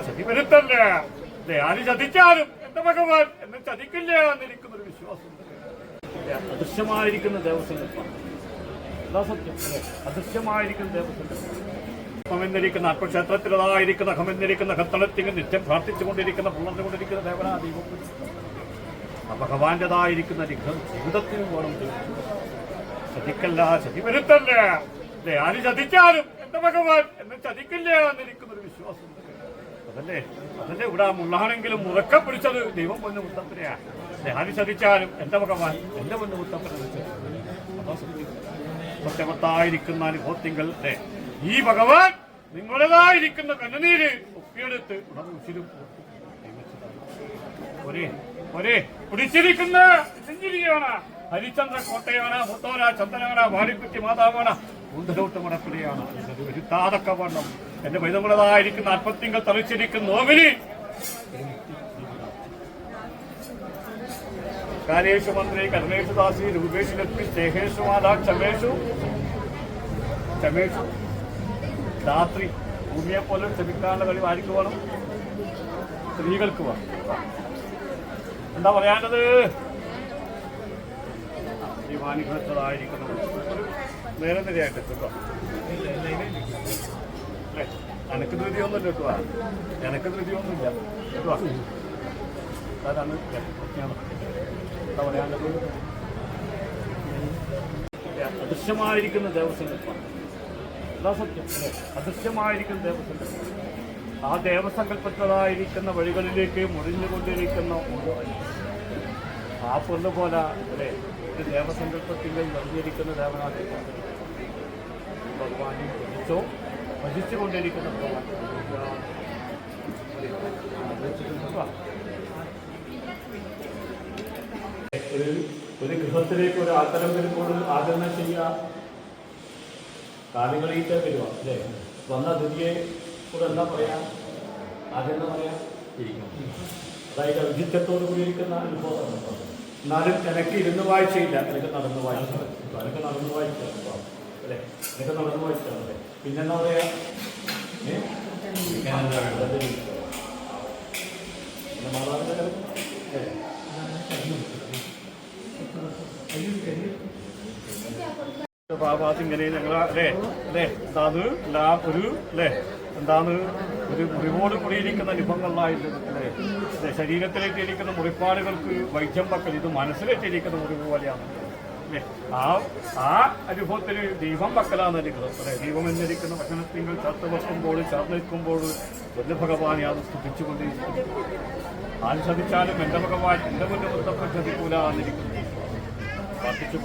ചതി വരുത്തല്ല ആര് ചതിച്ചാലും എന്റെ ഭഗവാൻ എന്നെ ചതിക്കില്ല എന്നിരിക്കുന്ന ഒരു വിശ്വാസം അദൃശ്യമായിരിക്കുന്ന ദേവസ്വം സത്യം? അദൃശ്യമായിരിക്കുന്ന ദേവസ്വം ഹമെന്നിരിക്കുന്ന നിത്യം പ്രാർത്ഥിച്ചുകൊണ്ടിരിക്കുന്ന പുലർന്നുകൊണ്ടിരിക്കുന്ന ദേവനാദീപം ഭഗവാന്റേതായിരിക്കുന്ന ജീവിതത്തിനും വേണം. ചതിക്കല്ല ചതി വരുത്തല്ല ആര് ചതിച്ചാലും എന്റെ ഭഗവാൻ എന്നെ ചതിക്കില്ല എന്നിരിക്കുന്ന ഒരു വിശ്വാസം. അതല്ലേ? അതല്ലേ ഇവിടെ മുള്ളാണെങ്കിലും മുറക്കം പിടിച്ചത് ദൈവം പൊന്നു മുത്തപ്പനെയാ ആര് ചതിച്ചാലും എന്റെ ഭഗവാൻ എന്റെ പൊന്നു മുത്തപ്പനെ അനുഭവത്തിങ്കൽ ദേ, ഈ ഭഗവാൻ നിങ്ങളുടേതായിരിക്കുന്ന കണ്ണുനീര് ഒപ്പിയെടുത്ത് ഉണർവ് ഉച്ചിരും ഒരേ ഒരേ പിടിച്ചിരിക്കുന്ന ഹരിചന്ദ്ര കോട്ടയാണ് മുത്തോര ചന്ദനാണ് വാടിക്കുറ്റി മാതാവാണ് മുന്തലോട്ട് മടപ്പിടിയാണ് വരുത്താതൊക്കെ വണ്ണം. എന്റെ വൈദമുള്ളതായിരിക്കുന്ന അൽപ്പത്തിങ്കൾ തളിച്ചിരിക്കുന്ന നോവിന് കാര്യേഷു മന്ത്രി കരുണേഷു ദാസി രൂപേഷു ലക്ഷ്മി സ്നേഹേഷു മാതാ ക്ഷമേഷു. ക്ഷമേഷു. രാത്രി ഭൂമിയെ പോലെ ക്ഷമിക്കാനുള്ള കഴിവ് ആർക്ക് വേണം? സ്ത്രീകൾക്ക് വേണം. എന്താ പറയാനത് ഈ മാനിക്കുന്നതായിരിക്കുന്നു നേരെ നിരയായിട്ട് കേട്ടോ. അല്ലേ? എനക്ക് ധൃതിയൊന്നുമില്ല കേട്ടോ. എനക്ക് ധൃതിയൊന്നുമില്ല കേട്ടോ. അദൃശ്യമായിരിക്കുന്ന ദേവസ്വം അതാ സത്യം? അദൃശ്യമായിരിക്കുന്ന ദേവസ്വം ആ ദേവസങ്കല്പത്തിലായിരിക്കുന്ന വഴികളിലേക്ക് മുറിഞ്ഞുകൊണ്ടിരിക്കുന്ന ഓരോ ആ പൊന്ന് പോലെ അല്ലേ ഒരു ദേവസങ്കല്പത്തിന്റെ നിറഞ്ഞിരിക്കുന്ന ദേവനാഥ ഭഗവാനെ ഭജിച്ചോ ഭജിച്ചുകൊണ്ടിരിക്കുന്ന ഭഗവാൻ. ഒരു ഗൃഹത്തിലേക്ക് ഒരു ആത്തരം വരുമ്പോൾ ആചരണം ചെയ്യുക. കാലുകളിയിട്ട് വരിക അല്ലേ? വന്ന അതിഥിയെ കൂടെ എന്താ പറയാ? ആദരണം പറയാ? പറയാ അതായത് ഔചിത്യത്തോടു കൂടി ഇരിക്കുന്ന അനുഭവം എന്നാലും എനിക്ക് ഇരുന്ന് വായിച്ചയില്ല എനിക്ക് നടന്നു വായിച്ചു എനിക്ക് നടന്നു വായിച്ചു അല്ലേ? എനിക്ക് നടന്നു വായിച്ചാണ് അല്ലേ പിന്നെന്താ പറയാ? ഭാഗത്ത് ഇങ്ങനെ ഞങ്ങൾ അല്ലേ? അല്ലേ? എന്താന്ന് ഒരു അല്ലേ? എന്താണ്? ഒരു മുറിവോട് കൂടിയിരിക്കുന്ന അല്ലേ ശരീരത്തിലേക്ക് ഇരിക്കുന്ന മുറിപ്പാടുകൾക്ക് വൈദ്യം പക്കൽ ഇത് മനസ്സിലേറ്റിരിക്കുന്ന മുറിവ് പോലെയാണ്. ആ ആ അനുഭവത്തിൽ ദൈവം പക്കലാന്ന് ഇരിക്കുന്നത്. ദൈവം എന്നിരിക്കുന്ന ഭക്ഷണത്തിങ്ങൾ ചേർത്ത് വെക്കുമ്പോൾ ചേർന്ന് നിൽക്കുമ്പോൾ എന്റെ ഭഗവാനെ അത് സ്തുതിച്ചുകൊണ്ടിരിക്കുന്നു ആര് ചതിച്ചാലും എന്റെ ഭഗവാൻ എന്റെ മുന്നിൽ മുത്തപ്പൻ ചതിക്കൂല എന്നിരിക്കുന്നു പ്രാർത്ഥിച്ചു